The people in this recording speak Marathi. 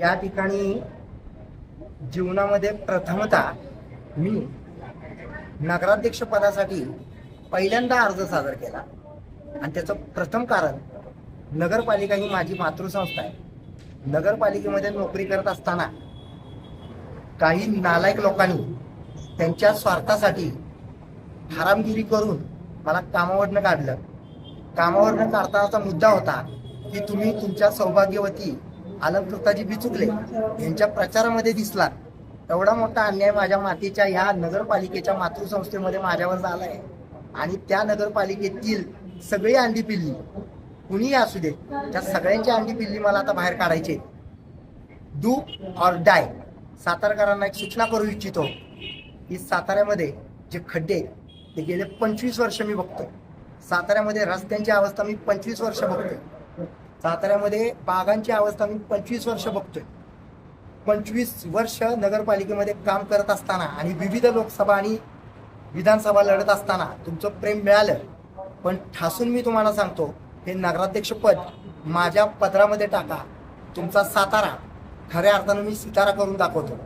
या ठिकाणी जीवनामध्ये प्रथमतः मी नगराध्यक्ष पदासाठी पहिल्यांदा अर्ज सादर केला. आणि त्याचं प्रथम कारण नगरपालिका ही माझी मातृसंस्था आहे. नगरपालिकेमध्ये नोकरी करत असताना काही नालायक लोकांनी त्यांच्या स्वार्थासाठी हरामगिरी करून मला कामावरनं काढलं. कामावरनं काढतानाचा मुद्दा होता की तुम्ही तुमच्या सौभाग्यवती आलमकृताजी बिचुकले यांच्या प्रचारामध्ये दिसला. एवढा मोठा अन्याय माझ्या मातीच्या ह्या नगरपालिकेच्या मातृसंस्थेमध्ये माझ्यावर झाला आहे आणि त्या नगरपालिकेतील सगळी अंडी पिल्ली कुणीही असू दे त्या सगळ्यांची अंडी पिल्ली मला आता बाहेर काढायची डू ऑर डाय सातारकरांना एक सूचना करू इच्छितो. की साताऱ्यामध्ये जे खड्डे आहेत, ते गेले पंचवीस वर्ष मी बघतोय. साताऱ्यामध्ये रस्त्यांची अवस्था मी पंचवीस वर्ष बघतोय. साताऱ्यामध्ये बागांची अवस्था मी पंचवीस वर्ष बघतोय. पंचवीस वर्ष नगरपालिकेमध्ये काम करत असताना आणि विविध लोकसभा आणि विधानसभा लढत असताना तुमचं प्रेम मिळालं. पण ठासून मी तुम्हाला सांगतो हे नगराध्यक्ष पद माझ्या पदरामध्ये टाका. तुमचा सातारा खऱ्या अर्थानं मी सितारा करून दाखवतो.